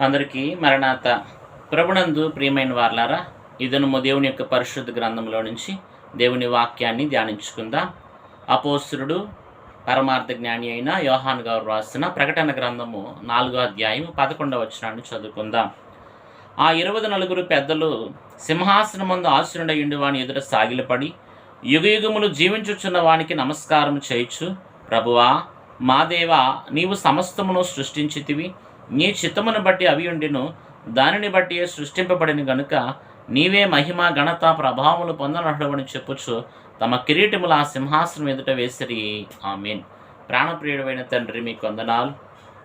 అందరికీ మరణాత ప్రభునందు ప్రియమైన వార్లారా ఇదను దేవుని యొక్క పరిశుద్ధ గ్రంథంలో నుంచి దేవుని వాక్యాన్ని ధ్యానించుకుందాం. అపోస్తుడు పరమార్థ జ్ఞాని అయిన యోహాన్ గారు రాసిన ప్రకటన గ్రంథము నాలుగో అధ్యాయం పదకొండవ వచనాన్ని చదువుకుందాం. ఆ ఇరవై నలుగురు పెద్దలు సింహాసనమందు ఆశ్రుడయుండి వాని ఎదుట సాగిలపడి యుగయుగములు జీవించుచున్న వానికి నమస్కారం చేయొచ్చు ప్రభువా మా దేవా నీవు సమస్తమును సృష్టించితివి నీ చిత్తమును బట్టి అవి ఉండిను దానిని బట్టి సృష్టింపబడిన గనుక నీవే మహిమ ఘనత ప్రభావములు పొందనడవని చెప్పుచ్చు తమ కిరీటముల ఆ సింహాసనం ఎదుట వేసిరి. ఆమెన్. ప్రాణప్రియుడమైన తండ్రి మీకు వందనాలు.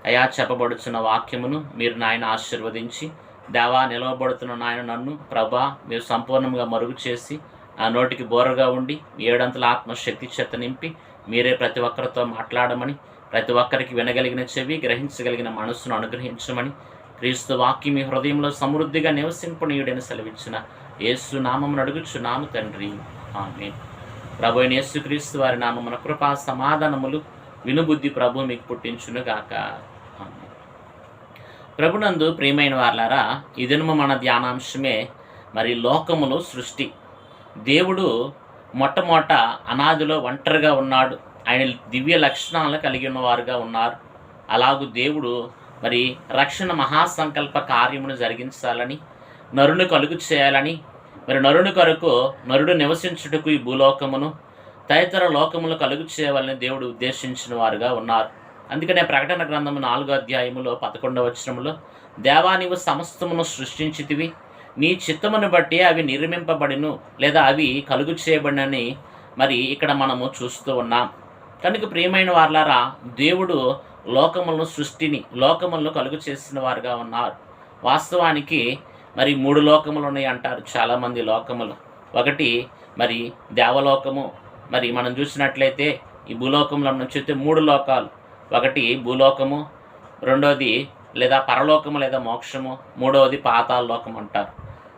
అయా చెప్పబడుచున్న వాక్యమును మీరు నాయన ఆశీర్వదించి దేవా నిలవబడుతున్న నాయన నన్ను ప్రభా మీరు సంపూర్ణంగా మరుగు చేసి నా నోటికి బోరగా ఉండి ఏడంతల ఆత్మశక్తి చేత నింపి మీరే ప్రతి ఒక్కరితో మాట్లాడమని ప్రతి ఒక్కరికి వినగలిగిన చెవి గ్రహించగలిగిన మనస్సును అనుగ్రహించమని క్రీస్తు వాక్యం మీ హృదయంలో సమృద్ధిగా నివసింపనీయుడని సెలవిచ్చిన యేసు నామమును అడుగుచున్నాము తండ్రి. ఆమె ప్రభుని యేసుక్రీస్తు వారి నామమున కృపా సమాధానములు వినుబుద్ధి ప్రభు మీకు పుట్టించునుగాక ఆమె ప్రభునందు ప్రియమైన వార్లారా ఈ దినము మన ధ్యానాంశమే మరి లోకములో సృష్టి. దేవుడు మొట్టమొదట అనాదిలో ఒంటరిగా ఉన్నాడు. ఆయన దివ్య లక్షణాలను కలిగి ఉన్నవారుగా ఉన్నారు. అలాగూ దేవుడు మరి రక్షణ మహాసంకల్ప కార్యమును జరిగించాలని నరుని కలుగు చేయాలని మరి నరుని కొరకు నరుడు నివసించుటకు ఈ భూలోకమును తదితర లోకములు కలుగు చేయవాలని దేవుడు ఉద్దేశించిన వారుగా ఉన్నారు. అందుకనే ప్రకటన గ్రంథము నాలుగో అధ్యాయములో పదకొండవ వచనములో దేవా నీవు సమస్తమును సృష్టించితివి. నీ చిత్తమును బట్టి అవి నిర్మింపబడిను లేదా అవి కలుగు చేయబడినని మరి ఇక్కడ మనము చూస్తూ ఉన్నాం. కనుక ప్రియమైన వార్లారా దేవుడు లోకములను సృష్టిని లోకములను కలుగు చేసిన వారుగా ఉన్నారు. వాస్తవానికి మరి మూడు లోకములు ఉన్నాయి అంటారు చాలామంది లోకములు. ఒకటి మరి దేవలోకము మరి మనం చూసినట్లయితే ఈ భూలోకంలో నుంచి అయితే మూడు లోకాలు. ఒకటి భూలోకము రెండోది లేదా పరలోకము లేదా మోక్షము మూడవది పాతాల లోకం అంటారు.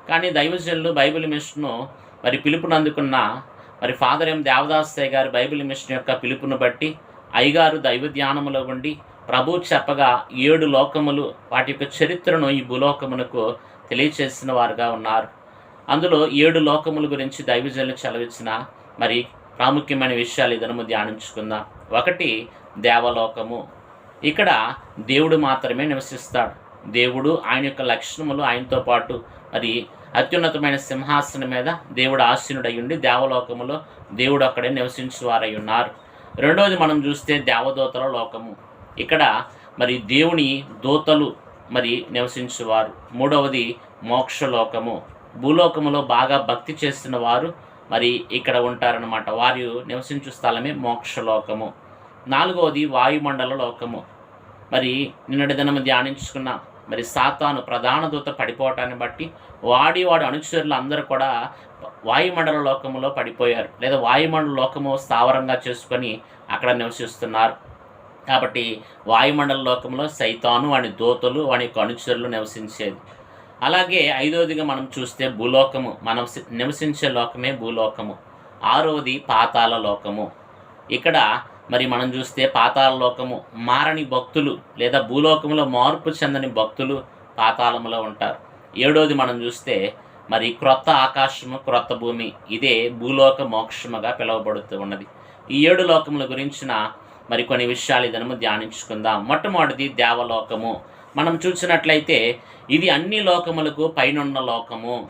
కానీ దైవజనులు బైబిల్ మిషన్ను మరి పిలుపునందుకున్న మరి ఫాదర్ ఎం దేవదాసయ్య గారి బైబిల్ మిషన్ యొక్క పిలుపును బట్టి అయ్యగారు దైవ ధ్యానములో ఉండి ప్రభు చెప్పగా ఏడు లోకములు వాటి యొక్క చరిత్రను ఈ భూలోకమునకు తెలియచేసిన వారుగా ఉన్నారు. అందులో ఏడు లోకముల గురించి దైవజనులు చలవించిన మరి ప్రాముఖ్యమైన విషయాలు ఇదనము ధ్యానించుకుందాం. ఒకటి దేవలోకము. ఇక్కడ దేవుడు మాత్రమే నివసిస్తాడు. దేవుడు ఆయన యొక్క లక్షణములు ఆయనతో పాటు మరి అత్యున్నతమైన సింహాసనం మీద దేవుడు ఆసీనుడై ఉండి దేవలోకములో దేవుడు అక్కడే నివసించువారై ఉన్నారు రెండవది మనం చూస్తే దేవదూతల లోకము. ఇక్కడ మరి దేవుని దూతలు మరి నివసించువారు. మూడవది మోక్షలోకము. భూలోకములో బాగా భక్తి చేస్తున్న వారు మరి ఇక్కడ ఉంటారనమాట వారు నివసించు స్థలమే మోక్షలోకము. నాలుగవది వాయుమండల లోకము. మరి నిన్నటి దినం ధ్యానించుకున్న మరి సాతాను ప్రధాన దూత పడిపోవటాన్ని బట్టి వాడి వాడి అనుచరులు అందరూ కూడా వాయుమండల లోకంలో పడిపోయారు లేదా వాయుమండల లోకము స్థావరంగా చేసుకొని అక్కడ నివసిస్తున్నారు. కాబట్టి వాయుమండల లోకంలో సైతాను వాని దూతలు వాని యొక్క అనుచరులు నివసించేది. అలాగే ఐదవదిగా మనం చూస్తే భూలోకము మనం నివసించే లోకమే భూలోకము. ఆరవది పాతాల లోకము. ఇక్కడ మరి మనం చూస్తే పాతాళలోకము మారని భక్తులు లేదా భూలోకంలో మార్పు చెందని భక్తులు పాతాళములో ఉంటారు. ఏడోది మనం చూస్తే మరి క్రొత్త ఆకాశము క్రొత్త భూమి ఇదే భూలోక మోక్షముగా పిలువబడుతూ ఉన్నది. ఈ ఏడు లోకముల గురించిన మరి కొన్ని విషయాలు ఇదనము ధ్యానించుకుందాం. మొట్టమొదటిది దేవలోకము. మనం చూసినట్లయితే ఇది అన్ని లోకములకు పైనున్న లోకము.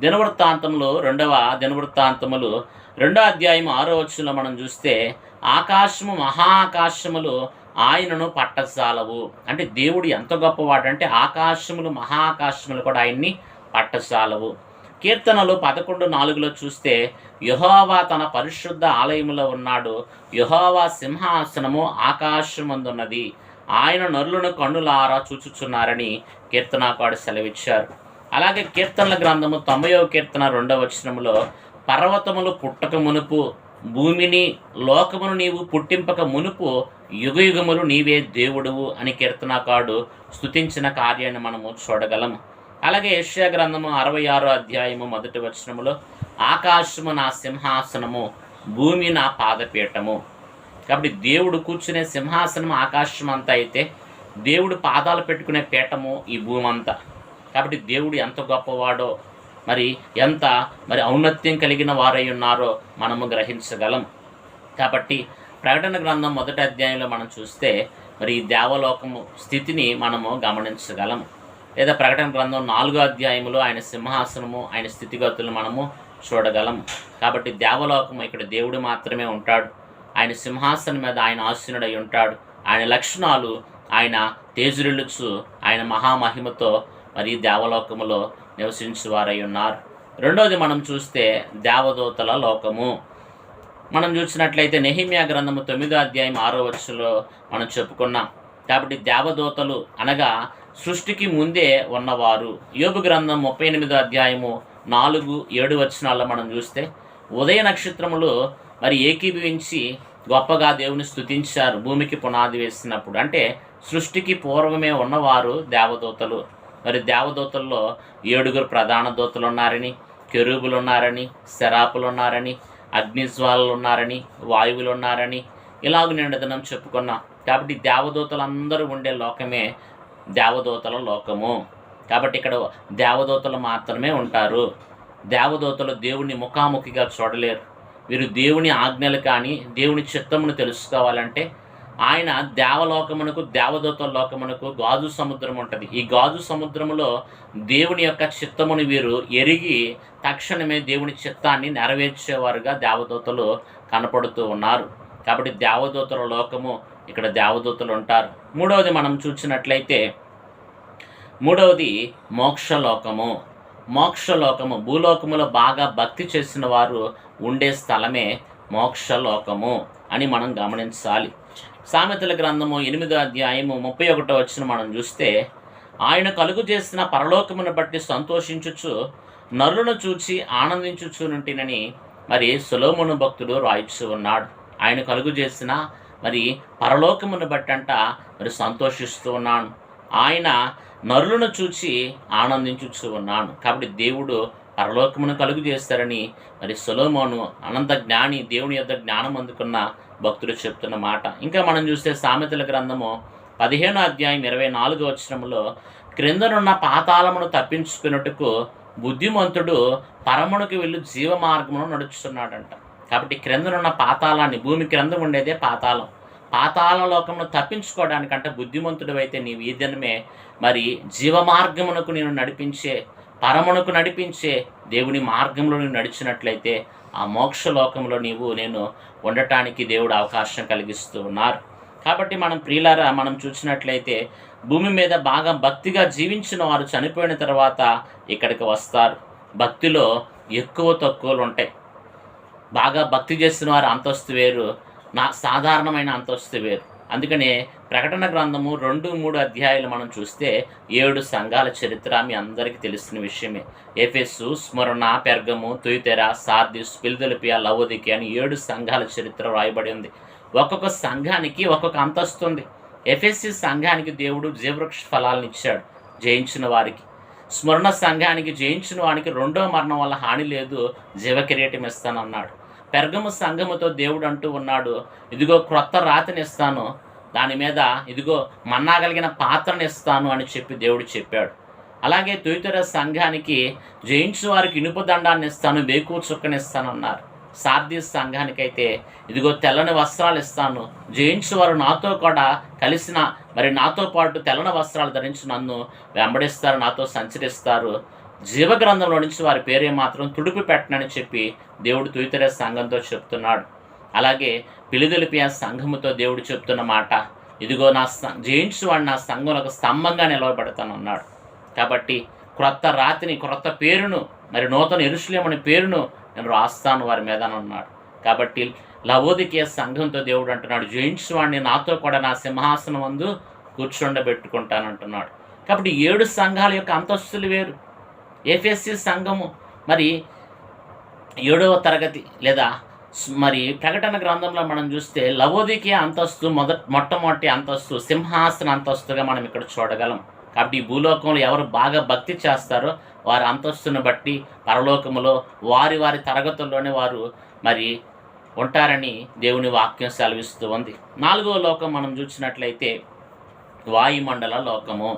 దినవృత్తాంతములు రెండవ దినవృత్తాంతములు రెండో అధ్యాయం ఆరో వచ్చులో మనం చూస్తే ఆకాశము మహాకాశములు ఆయనను పట్టసాలవు అంటే దేవుడు ఎంత గొప్పవాడంటే ఆకాశములు మహాకాశములు కూడా ఆయన్ని పట్టసాలవు కీర్తనలు పదకొండు నాలుగులో చూస్తే యహోవా తన పరిశుద్ధ ఆలయములో ఉన్నాడు. యహోవా సింహాసనము ఆకాశమందున్నది. ఆయన నరులను కన్నులారా చూచుచున్నారని కీర్తనాకాడు సెలవిచ్చారు. అలాగే కీర్తనల గ్రంథము తొంభయో కీర్తన రెండవ వచనంలో పర్వతములు పుట్టక మునుపు భూమిని లోకమును నీవు పుట్టింపక మునుపు యుగయుగములు నీవే దేవుడువు అని కీర్తనకాడు స్తుతించిన కార్యాన్ని మనము చూడగలము అలాగే యష్యా గ్రంథము అరవై ఆరో అధ్యాయము మొదటి వచనములో ఆకాశము నా సింహాసనము భూమి నా పాదపీఠము. కాబట్టి దేవుడు కూర్చునే సింహాసనం ఆకాశం అంతా అయితే దేవుడు పాదాలు పెట్టుకునే పీఠము ఈ భూమి అంతా కాబట్టి దేవుడు ఎంత గొప్పవాడో మరి ఎంత మరి ఔన్నత్యం కలిగిన వారై ఉన్నారో మనము గ్రహించగలం. కాబట్టి ప్రకటన గ్రంథం మొదటి అధ్యాయంలో మనం చూస్తే మరి ఈ దేవలోకము స్థితిని మనము గమనించగలం. లేదా ప్రకటన గ్రంథం నాలుగో అధ్యాయంలో ఆయన సింహాసనము ఆయన స్థితిగతులను మనము చూడగలం. కాబట్టి దేవలోకము ఇక్కడ దేవుడు మాత్రమే ఉంటాడు. ఆయన సింహాసనం మీద ఆయన ఆసీనుడై ఉంటాడు. ఆయన లక్షణాలు ఆయన తేజురులుచు ఆయన మహామహిమతో మరి దేవలోకములో నివసించేవారై ఉన్నారు. రెండోది మనం చూస్తే దేవదూతల లోకము. మనం చూసినట్లయితే నెహిమియా గ్రంథము తొమ్మిదో అధ్యాయం ఆరో వచ్చులో మనం చెప్పుకున్నాం. కాబట్టి దేవదూతలు అనగా సృష్టికి ముందే ఉన్నవారు. యోగు గ్రంథం ముప్పై ఎనిమిదో అధ్యాయము నాలుగు ఏడు వచనాల్లో మనం చూస్తే ఉదయ నక్షత్రములు మరి ఏకీభవించి గొప్పగా దేవుని స్థుతించారు భూమికి పునాది వేసినప్పుడు. అంటే సృష్టికి పూర్వమే ఉన్నవారు దేవదూతలు. మరి దేవదూతల్లో ఏడుగురు ప్రధాన దూతలు ఉన్నారని కెరూబులు ఉన్నారని శరాపులు ఉన్నారని అగ్నిజ్వాలలు ఉన్నారని వాయువులు ఉన్నారని ఇలాగ నిండుదనం చెప్పుకున్నాం. కాబట్టి దేవదూతలందరూ ఉండే లోకమే దేవదూతల లోకము. కాబట్టి ఇక్కడ దేవదూతలు మాత్రమే ఉంటారు. దేవదూతలు దేవుని ముఖాముఖిగా చూడలేరు. వీరు దేవుని ఆజ్ఞలు కానీ దేవుని చిత్తమును తెలుసుకోవాలంటే ఆయన దేవలోకమునకు దేవదూతల లోకమునకు గాజు సముద్రం ఉంటుంది. ఈ గాజు సముద్రములో దేవుని యొక్క చిత్తమును వీరు ఎరిగి తక్షణమే దేవుని చిత్తాన్ని నెరవేర్చేవారుగా దేవదూతలు కనపడుతూ ఉన్నారు. కాబట్టి దేవదూతల లోకము ఇక్కడ దేవదూతలు ఉంటారు. మూడవది మనం చూసినట్లయితే మూడవది మోక్షలోకము మోక్షలోకము భూలోకములో బాగా భక్తి చేసిన వారు ఉండే స్థలమే మోక్షలోకము అని మనం గమనించాలి. సామెతల గ్రంథము ఎనిమిదో అధ్యాయము ముప్పై ఒకటో వచ్చిన మనం చూస్తే ఆయన కలుగు చేసిన పరలోకమును బట్టి సంతోషించుచు నరులను చూచి ఆనందించుచునుంటినని మరి సులోమును భక్తుడు రాయిచు ఉన్నాడు. ఆయన కలుగు చేసిన మరి పరలోకమును అంట మరి సంతోషిస్తూ ఉన్నాను ఆయన నరులను చూచి ఆనందించుచు ఉన్నాను కాబట్టి దేవుడు పరలోకమును కలుగు చేస్తారని మరి సొలోమోను అనంత జ్ఞాని దేవుని యొక్క జ్ఞానం అందుకున్న భక్తుడు చెప్తున్న మాట. ఇంకా మనం చూస్తే సామెతల గ్రంథము పదిహేను అధ్యాయం ఇరవై నాలుగు వచ్చినంలో క్రిందనున్న పాతాళమును తప్పించుకున్నట్టుకు బుద్ధిమంతుడు పరమునికి వెళ్ళి జీవ మార్గమును నడుచుతున్నాడంట. కాబట్టి క్రిందనున్న పాతాళాన్ని భూమి క్రింద ఉండేదే పాతాళం. పాతాళ లోకమును తప్పించుకోవడానికంటే బుద్ధిమంతుడు అయితే నీ ఈ దినమే మరి జీవ మార్గమునకు నేను నడిపించే పరమునకు నడిపించే దేవుని మార్గంలో నువ్వు నడిచినట్లయితే ఆ మోక్ష లోకంలో నీవు నేను ఉండటానికి దేవుడు అవకాశం కలిగిస్తూ ఉన్నారు. కాబట్టి మనం ప్రియులారా మనం చూసినట్లయితే భూమి మీద బాగా భక్తిగా జీవించిన వారు చనిపోయిన తర్వాత ఇక్కడికి వస్తారు. భక్తిలో ఎక్కువ తక్కువలు ఉంటాయి. బాగా భక్తి చేసిన వారు అంతస్తు వేరు నా సాధారణమైన అంతస్తు వేరు. అందుకనే ప్రకటన గ్రంథము రెండు మూడు అధ్యాయాలు మనం చూస్తే ఏడు సంఘాల చరిత్ర మీ అందరికీ తెలిసిన విషయమే. ఎఫెస్సు స్మరణ పెర్గము తుయితెర సార్దిస్ పిల్దలిపియా లవోదికి అని ఏడు సంఘాల చరిత్ర రాయబడి ఉంది. ఒక్కొక్క సంఘానికి ఒక్కొక్క అంతస్తు ఉంది. ఎఫ్ఎస్సి సంఘానికి దేవుడు జీవృక్ష ఫలాలను ఇచ్చాడు జయించిన వారికి. స్మరణ సంఘానికి జయించిన వానికి రెండో మరణం వల్ల హాని లేదు జీవకిరీటం ఇస్తానన్నాడు. పెర్గము సంఘముతో దేవుడు అంటూ ఉన్నాడు. ఇదిగో క్రొత్త రాతిని ఇస్తాను దాని మీద ఇదిగో మన్నాగలిగిన పాత్రను ఇస్తాను అని చెప్పి దేవుడు చెప్పాడు. అలాగే తుయితర సంఘానికి జయించు వారికి ఇనుప దండాన్ని ఇస్తాను బేకు చుక్కని ఇస్తాను అన్నారు సార్దీస్ సంఘానికైతే ఇదిగో తెల్లని వస్త్రాలు ఇస్తాను జయించు వారు నాతో కూడా కలిసిన మరి నాతో పాటు తెల్లని వస్త్రాలు ధరించి నన్ను వెంబడిస్తారు నాతో సంచరిస్తారు. జీవగ్రంథంలో నుంచి వారి పేరే మాత్రం తుడిపి పెట్టనని చెప్పి దేవుడు తుయితరే సంఘంతో చెప్తున్నాడు. అలాగే పిలిదొలిపియా సంఘముతో దేవుడు చెప్తున్న మాట ఇదిగో నా జయించువాడు నా సంఘంలో స్తంభంగా నిలవబెడతానన్నాడు కాబట్టి క్రొత్త రాతిని క్రొత్త పేరును మరి నూతన ఎరుషులేం పేరును నేను రాస్తాను వారి మీద అని అన్నాడు. కాబట్టి లవోదికీయ సంఘంతో దేవుడు అంటున్నాడు జయించువాడిని నాతో కూడా నా సింహాసనం అందు కూర్చుండబెట్టుకుంటాను అంటున్నాడు. కాబట్టి ఏడు సంఘాల యొక్క అంతస్తులు వేరు. ఎఫ్ఎస్సి సంఘము మరి ఏడవ తరగతి లేదా మరి ప్రకటన గ్రంథంలో మనం చూస్తే లవోదికి అంతస్తు మొదట మొట్టమొదటి అంతస్తు సింహాసన అంతస్తుగా మనం ఇక్కడ చూడగలం. కాబట్టి ఈ భూలోకంలో ఎవరు బాగా భక్తి చేస్తారో వారి అంతస్తును బట్టి పరలోకములో వారి వారి తరగతుల్లోనే వారు మరి ఉంటారని దేవుని వాక్యం సెలవిస్తూ ఉంది. నాలుగవ లోకం మనం చూసినట్లయితే వాయుమండల లోకము.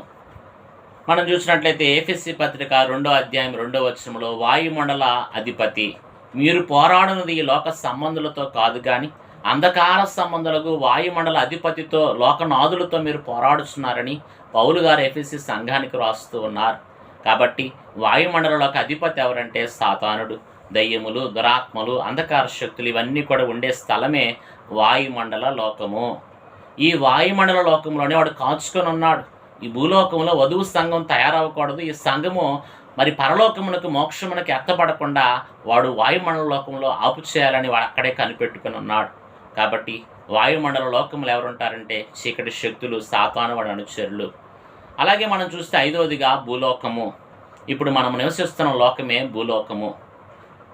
మనం చూసినట్లయితే ఏపీఎస్సీ పత్రిక రెండో అధ్యాయం రెండో వచనంలో వాయుమండల అధిపతి. మీరు పోరాడినది ఈ లోక సంబంధులతో కాదు కానీ అంధకార సంబంధులకు వాయుమండల అధిపతితో లోకనాథులతో మీరు పోరాడుతున్నారని పౌలు గారు ఎఫ్ఎస్సి సంఘానికి రాస్తూ ఉన్నారు. కాబట్టి వాయుమండలంలోకి అధిపతి ఎవరంటే సాతానుడు. దయ్యములు దురాత్మలు అంధకార శక్తులు ఇవన్నీ కూడా ఉండే స్థలమే వాయుమండల లోకము. ఈ వాయుమండల లోకంలోనే వాడు కాచుకొని ఉన్నాడు. ఈ భూలోకంలో వధువు సంఘం తయారవ్వకూడదు. ఈ సంఘము మరి పరలోకమునకు మోక్షమునకు ఎత్తపడకుండా వాడు వాయుమండల లోకంలో ఆపు చేయాలని వాడు అక్కడే కనిపెట్టుకుని ఉన్నాడు. కాబట్టి వాయుమండల లోకంలో ఎవరుంటారంటే చీకటి శక్తులు సాతాను వాడి అనుచరులు. అలాగే మనం చూస్తే ఐదవదిగా భూలోకము. ఇప్పుడు మనం నివసిస్తున్న లోకమే భూలోకము.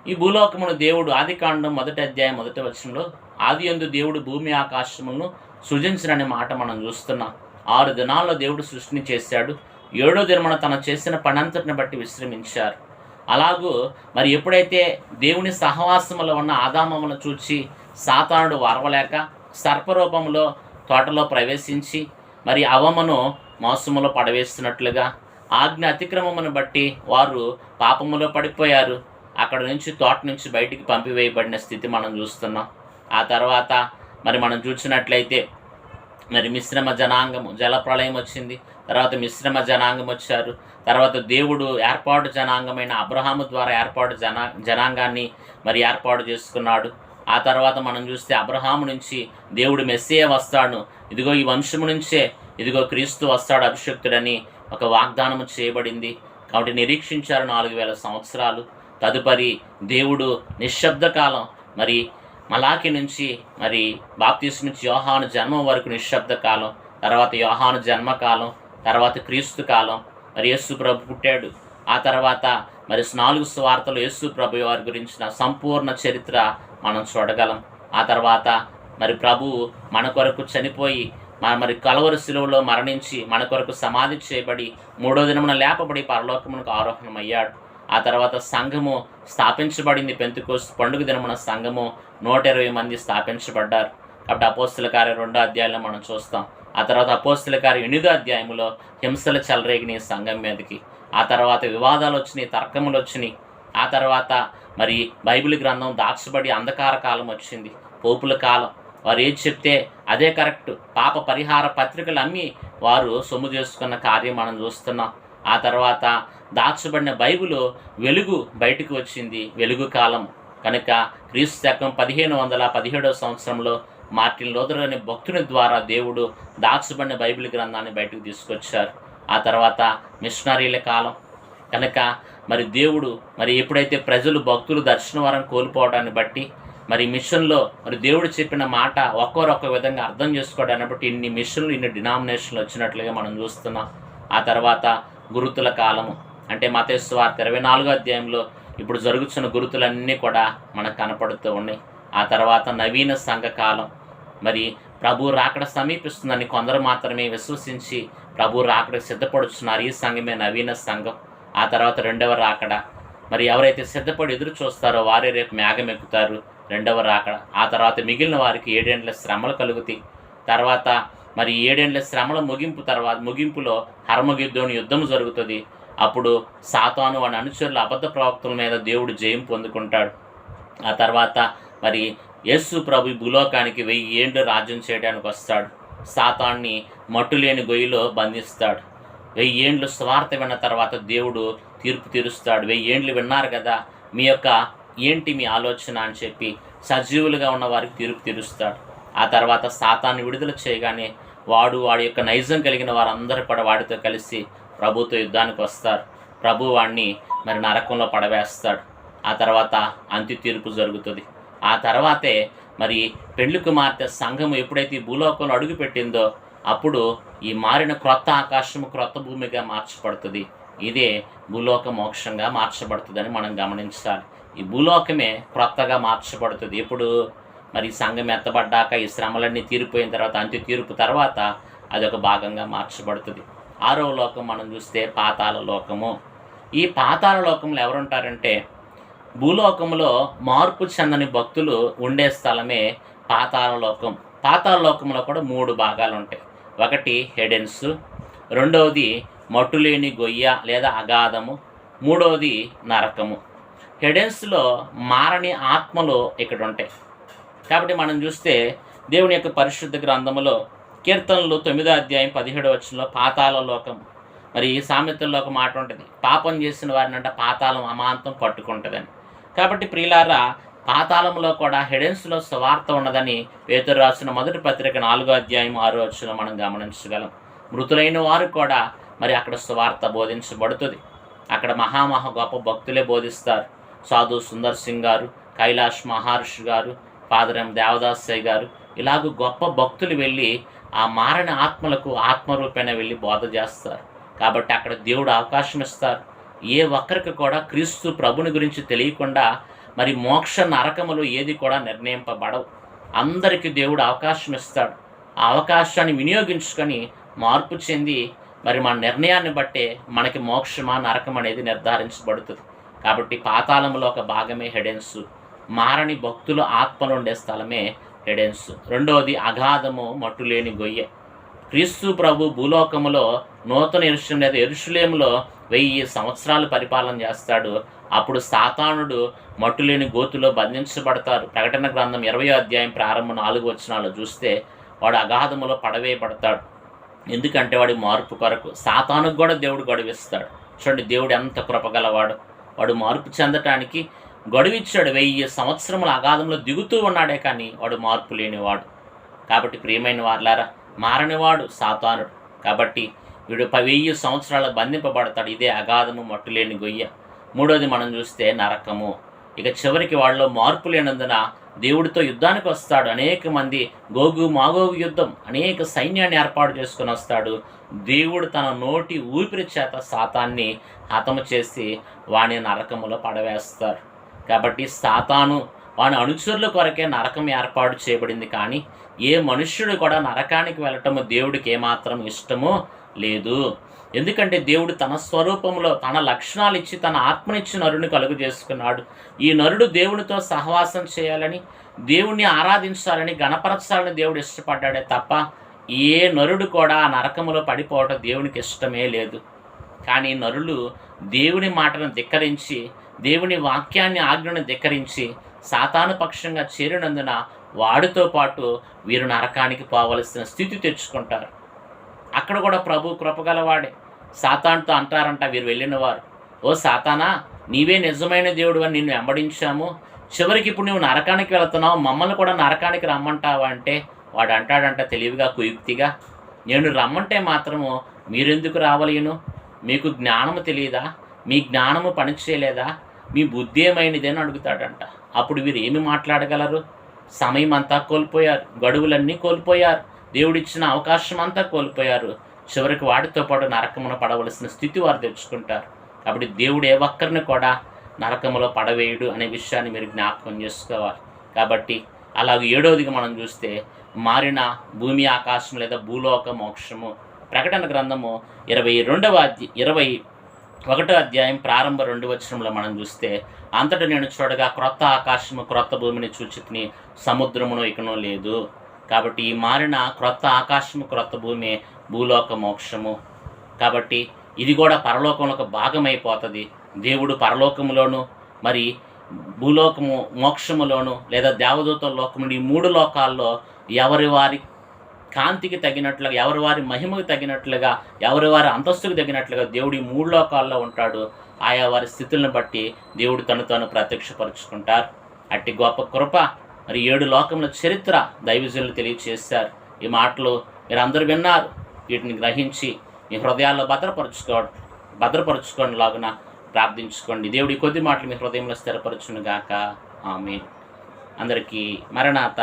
ఈ భూలోకమును దేవుడు ఆదికాండం మొదటి అధ్యాయం మొదటి వచనంలో ఆది యందు దేవుడు భూమి ఆకాశములను సృజించిననే మాట మనం చూస్తున్నాం. ఆరు దినాల్లో దేవుడు సృష్టిని చేశాడు. ఏడో దినమున తన చేసిన పనంతటిని బట్టి విశ్రమించారు. అలాగూ మరి ఎప్పుడైతే దేవుని సహవాసములో ఉన్న ఆదామమును చూచి సాతానుడు వరవలేక సర్పరూపంలో తోటలో ప్రవేశించి మరి అవమను మోసములో పడవేస్తున్నట్లుగా ఆజ్ఞ అతిక్రమమును బట్టి వారు పాపములో పడిపోయారు. అక్కడ నుంచి తోట నుంచి బయటికి పంపివేయబడిన స్థితి మనం చూస్తున్నాం. ఆ తర్వాత మరి మనం చూసినట్లయితే మరి మిశ్రమ జనాంగము జలప్రళయం వచ్చింది. తర్వాత మిశ్రమ జనాంగం వచ్చారు. తర్వాత దేవుడు ఏర్పాటు జనాంగమైన అబ్రహాము ద్వారా ఏర్పాటు జనా జనాంగాన్ని మరి ఏర్పాటు చేసుకున్నాడు. ఆ తర్వాత మనం చూస్తే అబ్రహాము నుంచి దేవుడు మెస్సే వస్తాడు. ఇదిగో ఈ వంశము నుంచే ఇదిగో క్రీస్తు వస్తాడు అభిషక్తుడని ఒక వాగ్దానము చేయబడింది. కాబట్టి నిరీక్షించారు నాలుగు వేల సంవత్సరాలు. తదుపరి దేవుడు నిశ్శబ్ద కాలం. మరి మలాకి నుంచి మరి బాప్తీసు నుంచి యోహాను జన్మ వరకు నిశ్శబ్ద కాలం తర్వాత యోహాను జన్మకాలం తర్వాత క్రీస్తు కాలం. మరి యేసు ప్రభు పుట్టాడు. ఆ తర్వాత మరి నాలుగు స్వార్థలు యేసు ప్రభు వారి గురించిన సంపూర్ణ చరిత్ర మనం చూడగలం. ఆ తర్వాత మరి ప్రభువు మన కొరకు చనిపోయి మన మరి కలవరు శిలువలో మరణించి మన కొరకు సమాధి చేయబడి మూడో దినమున లేపబడి పరలోకమునకు ఆరోహణమయ్యాడు. ఆ తర్వాత సంఘము స్థాపించబడింది పెంతుకోస్తు పండుగ దినమున సంఘము నూట ఇరవై మంది స్థాపించబడ్డారు. కాబట్టి అపోస్తుల కార్య రెండో అధ్యాయంలో మనం చూస్తాం. ఆ తర్వాత అపోస్తుల కార్య ఎనిమిదో అధ్యాయంలో హింసలు చెలరేగినాయి సంఘం మీదకి. ఆ తర్వాత వివాదాలు వచ్చినాయి తర్కములు వచ్చినాయి. ఆ తర్వాత మరి బైబిల్ గ్రంథం దాచబడి అంధకార కాలం వచ్చింది. పోపుల కాలం. వారు ఏది చెప్తే అదే కరెక్ట్. పాప పరిహార పత్రికలు అమ్మి వారు సొమ్ము చేసుకున్న కార్యం మనం చూస్తున్నాం. ఆ తర్వాత దాచబడిన బైబిల్ వెలుగు బయటకు వచ్చింది. వెలుగు కాలం. కనుక క్రీస్తు శకం పదిహేను వందల పదిహేడవ సంవత్సరంలో మార్టిన్ లోదర్ అనే భక్తుని ద్వారా దేవుడు దాచబడిన బైబిల్ గ్రంథాన్ని బయటకు తీసుకొచ్చారు. ఆ తర్వాత మిషనరీల కాలం. కనుక మరి దేవుడు మరి ఎప్పుడైతే ప్రజలు భక్తులు దర్శన వరం కోల్పోవడాన్ని బట్టి మరి మిషన్లో మరి దేవుడు చెప్పిన మాట ఒక్కొరొక్క విధంగా అర్థం చేసుకోవడాన్ని బట్టి ఇన్ని మిషన్లు ఇన్ని డినామినేషన్లు వచ్చినట్లుగా మనం చూస్తున్నాం. ఆ తర్వాత గురుతుల కాలము. అంటే మతేశ్వార్త ఇరవై నాలుగో అధ్యాయంలో ఇప్పుడు జరుగుతున్న గురుతులన్నీ కూడా మనకు కనపడుతూ ఉన్నాయి. ఆ తర్వాత నవీన సంఘ కాలం మరి ప్రభు రాకడ సమీపిస్తుందని కొందరు మాత్రమే విశ్వసించి ప్రభు రాకడ సిద్ధపడుతున్నారు ఈ సంఘమే నవీన సంఘం. ఆ తర్వాత రెండవ రాకడ. మరి ఎవరైతే సిద్ధపడి ఎదురు చూస్తారో వారే రేపు మేఘం ఎక్కుతారు. రెండవ రాకడ. ఆ తర్వాత మిగిలిన వారికి ఏడేండ్ల శ్రమలు కలుగుతాయి. తర్వాత మరి ఏడేండ్ల శ్రమల ముగింపు తర్వాత ముగింపులో హర్మగిద్దోని యుద్ధం జరుగుతుంది. అప్పుడు సాతాను వాడి అనుచరుల అబద్ధ ప్రవక్తల మీద దేవుడు జయం పొందుకుంటాడు. ఆ తర్వాత మరి యేసు ప్రభు భూలోకానికి వెయ్యి ఏండ్లు రాజ్యం చేయడానికి వస్తాడు. సాతాన్ని మట్టులేని గొయ్యిలో బంధిస్తాడు. వెయ్యి ఏండ్లు స్వార్థ విన్న తర్వాత దేవుడు తీర్పు తీరుస్తాడు. వెయ్యి ఏండ్లు విన్నారు కదా మీ యొక్క ఏంటి మీ ఆలోచన అని చెప్పి సజీవులుగా ఉన్న వారికి తీర్పు తీరుస్తాడు. ఆ తర్వాత సాతాన్ని విడుదల చేయగానే వాడు వాడి యొక్క నైజం కలిగిన వారందరూ కూడా వాడితో కలిసి ప్రభుతో యుద్ధానికి వస్తారు. ప్రభు వాడిని మరి నరకంలో పడవేస్తాడు. ఆ తర్వాత అంత్య తీర్పు జరుగుతుంది. ఆ తర్వాతే మరి పెళ్ళి కుమార్తె సంఘం ఎప్పుడైతే ఈ భూలోకంలో అడుగుపెట్టిందో అప్పుడు ఈ మారిన క్రొత్త ఆకాశము క్రొత్త భూమిగా మార్చబడుతుంది. ఇదే భూలోక మోక్షంగా మార్చబడుతుందని మనం గమనించాలి. ఈ భూలోకమే క్రొత్తగా మార్చబడుతుంది. ఎప్పుడు? మరి సంఘం ఎత్తబడ్డాక ఈ శ్రమలన్నీ తీరిపోయిన తర్వాత అంత్య తీర్పు తర్వాత అది ఒక భాగంగా మార్చబడుతుంది. ఆరవ లోకం మనం చూస్తే పాతాల లోకము. ఈ పాతాల లోకంలో ఎవరుంటారంటే భూలోకంలో మార్పు చెందని భక్తులు ఉండే స్థలమే పాతాల లోకం. పాతాల లోకంలో కూడా మూడు భాగాలు ఉంటాయి ఒకటి హెడెన్స్ రెండవది మట్టులేని గొయ్య లేదా అగాధము మూడవది నరకము. హెడెన్స్లో మారని ఆత్మలు ఇక్కడ ఉంటాయి కాబట్టి మనం చూస్తే దేవుని యొక్క పరిశుద్ధ గ్రంథములో కీర్తనలు తొమ్మిదో అధ్యాయం పదిహేడు వచ్చంలో పాతాల లోకం. మరి సామెతల్లో ఒక మాట ఉంటుంది. పాపం చేసిన వారిని అంటే పాతాళం అమాంతం పట్టుకుంటుందని. కాబట్టి ప్రియులారా పాతాళంలో కూడా హెడెన్స్లో స్వార్థ ఉన్నదని పేతురు రాసిన మొదటి పత్రిక నాలుగో అధ్యాయం ఆరో వచ్చులో మనం గమనించగలం. మృతులైన వారు కూడా మరి అక్కడ స్వార్థ బోధించబడుతుంది. అక్కడ మహామహా గొప్ప భక్తులే బోధిస్తారు. సాధు సుందర్ సింగ్ గారు కైలాష్ మహర్షి గారు పాదరం దేవదాస్ గారు ఇలాగ గొప్ప భక్తులు వెళ్ళి ఆ మారని ఆత్మలకు ఆత్మరూపేణ వెళ్ళి బోధ చేస్తారు. కాబట్టి అక్కడ దేవుడు అవకాశం ఇస్తారు. ఏ ఒక్కరికి కూడా క్రీస్తు ప్రభుని గురించి తెలియకుండా మరి మోక్ష నరకములు ఏది కూడా నిర్ణయింపబడవు. అందరికీ దేవుడు అవకాశం ఇస్తాడు. ఆ అవకాశాన్ని వినియోగించుకొని మార్పు చెంది మరి మన నిర్ణయాన్ని బట్టే మనకి మోక్షమా నరకం అనేది నిర్ధారించబడుతుంది. కాబట్టి పాతాళంలో ఒక భాగమే హెడెన్స్. మారని భక్తులు ఆత్మలు ఉండే స్థలమే ఎడెన్స్ రెండవది అగాధము మట్టులేని గొయ్య. క్రీస్తు ప్రభు భూలోకములో నూతన ఎరుషులేం లేదా ఎరుషులేములో వెయ్యి సంవత్సరాలు పరిపాలన చేస్తాడు. అప్పుడు సాతానుడు మట్టులేని గోతులో బంధించబడతారు. ప్రకటన గ్రంథం ఇరవై అధ్యాయం ప్రారంభం నాలుగు వచనాలు చూస్తే వాడు అగాధములో పడవేయబడతాడు. ఎందుకంటే వాడి మార్పు కొరకు సాతానుకు కూడా దేవుడు గొడవిస్తాడు. చూడండి దేవుడు ఎంత కృపగలవాడు వాడు మార్పు చెందటానికి గడువిచ్చాడు వెయ్యి సంవత్సరముల అగాధంలో దిగుతూ ఉన్నాడే కానీ వాడు మార్పు లేనివాడు. కాబట్టి ప్రియమైన వార్లారా మారనివాడు సాతానుడు. కాబట్టి వీడు ప- వెయ్యి సంవత్సరాలు బంధింపబడతాడు. ఇదే అగాధము మట్టులేని గొయ్య. మూడోది మనం చూస్తే నరకము. ఇక చివరికి వాళ్ళలో మార్పు లేనందున దేవుడితో యుద్ధానికి వస్తాడు. అనేక మంది గోగు మాగోగు యుద్ధం అనేక సైన్యాన్ని ఏర్పాటు చేసుకుని వస్తాడు. దేవుడు తన నోటి ఊపిరి చేత సాతాన్ని హతము చేసి వాణి నరకములో పడవేస్తారు కాబట్టి సాతాను వాని అనుచరుల కొరకే నరకం ఏర్పాటు చేయబడింది కానీ ఏ మనుష్యుడు కూడా నరకానికి వెళ్ళటము దేవుడికి ఏమాత్రం ఇష్టమో లేదు. ఎందుకంటే దేవుడు తన స్వరూపంలో తన లక్షణాలు ఇచ్చి తన ఆత్మనిచ్చి నరుని కలుగు చేసుకున్నాడు. ఈ నరుడు దేవునితో సహవాసం చేయాలని దేవుణ్ణి ఆరాధించాలని గణపరచాలని దేవుడు ఇష్టపడ్డాడే తప్ప ఏ నరుడు కూడా ఆ నరకములో పడిపోవటం దేవునికి ఇష్టమే లేదు. కానీ నరులు దేవుని మాటను ధిక్కరించి దేవుని వాక్యాన్ని ఆజ్ఞను ధిక్కరించి సాతాను పక్షంగా చేరినందున వాడితో పాటు వీరు నరకానికి పోవలసిన స్థితి తెచ్చుకుంటారు. అక్కడ కూడా ప్రభు కృపగలవాడే సాతాన్తో అంటారంట వీరు వెళ్ళిన వారు ఓ సాతానా నీవే నిజమైన దేవుడు అని నిన్ను వెంబడించాము. చివరికి ఇప్పుడు నువ్వు నరకానికి వెళుతున్నావు మమ్మల్ని కూడా నరకానికి రమ్మంటావా అంటే? వాడు అంటాడంట తెలివిగా కుయుక్తిగా నేను రమ్మంటే మాత్రము మీరెందుకు రావలేను? మీకు జ్ఞానము తెలియదా? మీ జ్ఞానము పనిచేయలేదా? మీ బుద్ధి ఏమైనది అని అడుగుతాడంట. అప్పుడు వీరు ఏమి మాట్లాడగలరు? సమయం అంతా కోల్పోయారు. గడువులన్నీ కోల్పోయారు. దేవుడిచ్చిన అవకాశం అంతా కోల్పోయారు. చివరికి వాటితో పాటు నరకమున పడవలసిన స్థితి వారు తెచ్చుకుంటారు కాబట్టి దేవుడు ఏ ఒక్కరిని కూడా నరకములో పడవేయుడు అనే విషయాన్ని మీరు జ్ఞాపకం చేసుకోవాలి. కాబట్టి అలాగే ఏడవదిగా మనం చూస్తే మారిన భూమి ఆకాశం లేదా భూలోక మోక్షము ప్రకటన గ్రంథము ఇరవై రెండవ ఇరవై ఒకటో అధ్యాయం ప్రారంభ రెండు వచనంలో మనం చూస్తే అంతటా నేను చూడగా క్రొత్త ఆకాశము క్రొత్త భూమిని చూచితిని సముద్రమును ఇకనో లేదు. కాబట్టి ఈ మారిన క్రొత్త ఆకాశము క్రొత్త భూమి భూలోక మోక్షము. కాబట్టి ఇది కూడా పరలోకంలో ఒక భాగమైపోతుంది. దేవుడు పరలోకములోను మరి భూలోకము మోక్షములోను లేదా దేవదూత లోకము ఈ మూడు లోకాల్లో ఎవరి వారి కాంతికి తగినట్లుగా ఎవరి వారి మహిమకు తగినట్లుగా ఎవరి వారి అంతస్తుకు తగినట్లుగా దేవుడు ఈ మూడు లోకాల్లో ఉంటాడు. ఆయా వారి స్థితులను బట్టి దేవుడు తను తాను ప్రత్యక్షపరుచుకుంటారు. అట్టి గొప్ప కృప మరి ఏడు లోకముల చరిత్ర దైవజనులు తెలియచేశారు. ఈ మాటలు మీరు అందరూ విన్నారు. వీటిని గ్రహించి మీ హృదయాల్లో భద్రపరుచుకో భద్రపరుచుకోండి లాగున ప్రార్థించుకోండి. దేవుడి కొద్ది మాటలు మీ హృదయంలో స్థిరపరచును గాక ఆమె అందరికీ మరణాత